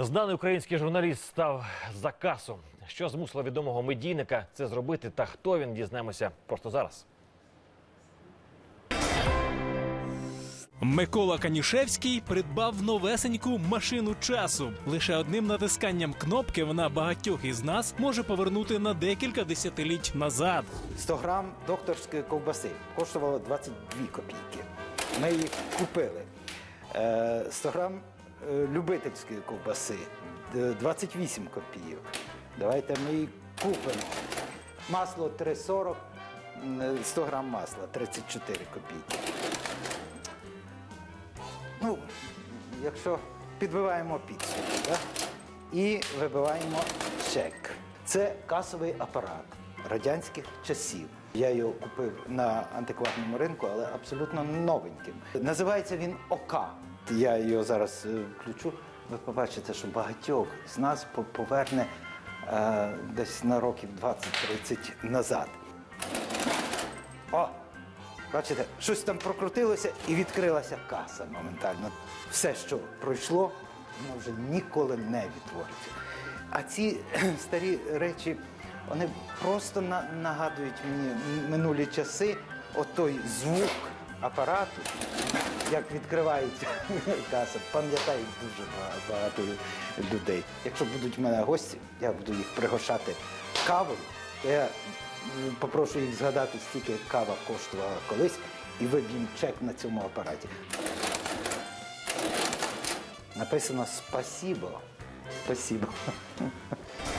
Знаний український журналіст став за касу. Що змусило відомого медійника це зробити та хто він дізнаємося просто зараз. Микола Канішевський придбав новесеньку машину часу. Лише одним натисканням кнопки вона багатьох із нас може повернути на декілька десятиліть назад. 100 грам докторської ковбаси коштувало 22 копійки. Ми їх купили. Е, 100 грам е, любительської ковбаси 28 копійок. Давайте ми її купимо. Масло 3,40, 100 грам масла 34 копійки. Ну, якщо підбиваємо підсумки, да? і вибиваємо чек. Це касовий апарат радянських часів. Я його купив на антикварному ринку, але абсолютно новеньким. Називається він ОК. Я його зараз е, включу. Ви побачите, що багатьох з нас поверне е, десь на років 20-30 назад. О! Бачите, щось там прокрутилося і відкрилася каса моментально. Все, що пройшло, воно вже ніколи не відтвориться. А ці старі речі, вони просто на- нагадують мені минулі часи, отой звук апарату, як відкривається каса, пам'ятають дуже багато людей. Якщо будуть в мене гості, я буду їх пригощати кавою, то я попрошу їх згадати, скільки кава коштувала колись, і виб'ємо чек на цьому апараті. Написано спасибо. Спасибо.